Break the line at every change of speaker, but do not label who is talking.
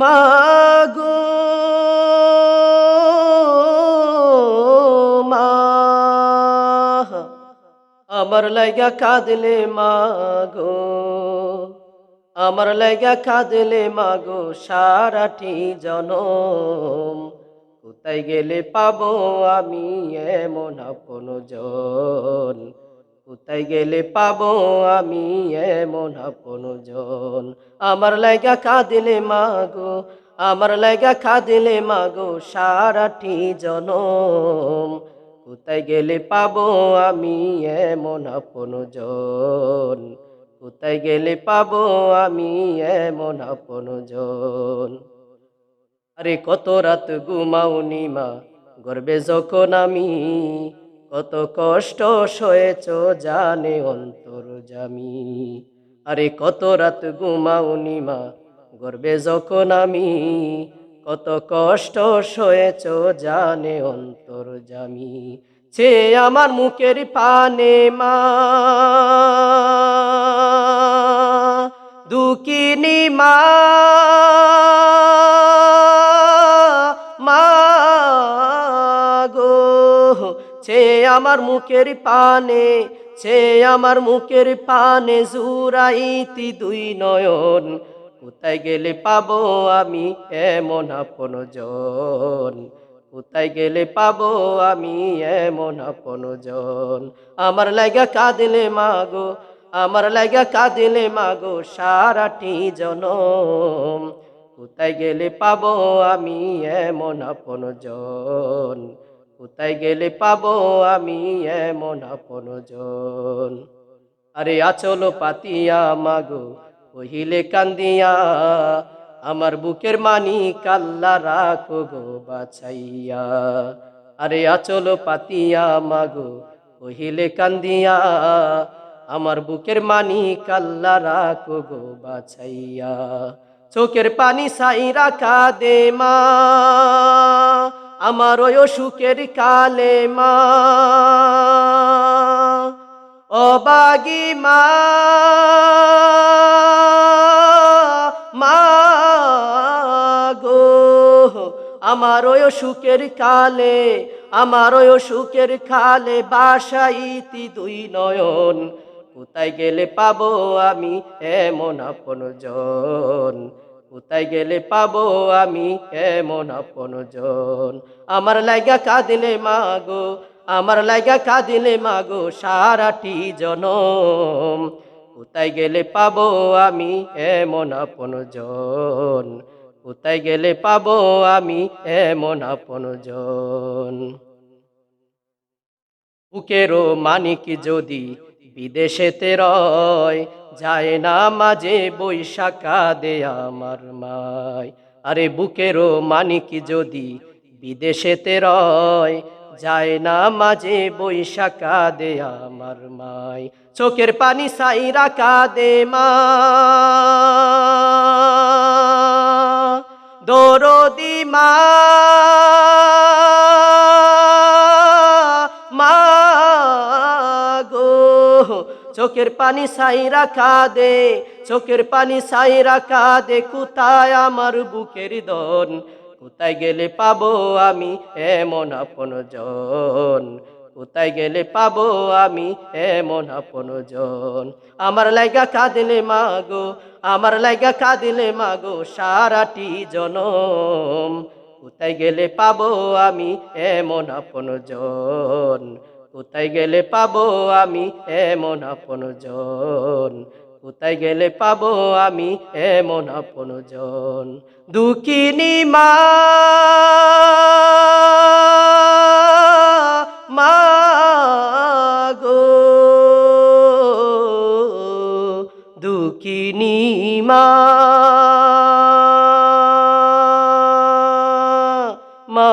মাগো, মা। আমার লাইগা কাঁদলে মাগো, আমার লাইগা কাঁদলে মাগো সারাটি জনম। কোথায় গেলে পাবো আমি এমন আপন জন কোথায় গেলে পাবো আমি এমন আপন জন? আমার লাইগা কাঁদিলে মাগো, আমার লাইগা কাঁদিলে মাগো সারাটি জনম। কোথায় গেলে পাবো আমি এমন আপন জন? কোথায় গেলে পাবো আমি এমন আপন জন? আরে কত রাত ঘুমাওনি মা, গর্বে যখন আমি কত কষ্ট সয়েছ জানে অন্তর জামি। আরে কত রাত ঘুমাওনি মা, গর্বে যখন আমি। কত কষ্ট সয়েছ জানে অন্তর জামি, সে আমার মুখের পানে মা। দুকিনি মা মা সে আমার মুখের পানে, সে আমার মুখের পানে জুরাইতি দুই নয়ন। কোথায় গেলে পাবো আমি এমন আপন জন? কোথায় গেলে পাবো আমি এমন আপন জন? আমার লাগা কাঁদিলে মাগো, আমার লাগা কাঁদিলে মাগো সারাটি জনম। কোথায় গেলে পাবো আমি এমন আপন জন? কোথায় গেলে পাবো আমি এমন আপন জন? আরে আচল পাতিয়া মাগো, কহিলে কান্দিয়া, আমার বুকের মানি কাল্লা রাখো গো বাছাইয়া। আরে আচল পাতিয়া মাগো, কহিলে কান্দিয়া, আমার বুকের মানি কাল্লা রাখো গো বাছাইয়া। চোখের পানি সাই রাখা দে মা আমার ওই অসুখের কালে মা। অবাগি মা। মা গো, আমার ওই অসুখের কালে, আমার ওই অসুখের খালে বাসাইতি দুই নয়ন। কোথায় গেলে পাবো আমি এমন আপন জন কোথায় গেলে পাবো আমি এমন আপন জন? আমার লাইগা কাঁদিলে মাগো, আমার লাইগা কাঁদিলে মাগো সারাটি জনম। কোথায় গেলে পাবো আমি এমন আপন জন? কোথায় গেলে পাবো আমি এমন আপন জন? বুকেরও মানিক যদি বিদেশেতে রয়, যায় না মাঝে বৈশাখা দে আমার মায়। আরে বুকেরও মানিক যদি বিদেশেতে রয়, যায় না মাঝে বৈশাখা দে আমার মায়। চোখের পানি সাইরা কাঁদে মা। দরদি মা। চোখের পানি সাইরা কাঁদে, চোখের পানি সাইরা দে কোথায় আমার বুকের দন? কোথায় গেলে পাবো আমি এমন আপন জন? কোথায় গেলে পাবো আমি এমন আপন জন? আমার লাইগা কাঁদিলে মাগো, আমার লাইগা কাঁদিলে মাগো সারাটি জনম। কোথায় গেলে পাবো আমি এমন আপন জন? কোথায় গেলে পাবো আমি এমন আপন জন? কোথায় গেলে পাবো আমি এমন আপন জন? দুঃখিনী মা মা গো। দুঃখিনী মা মা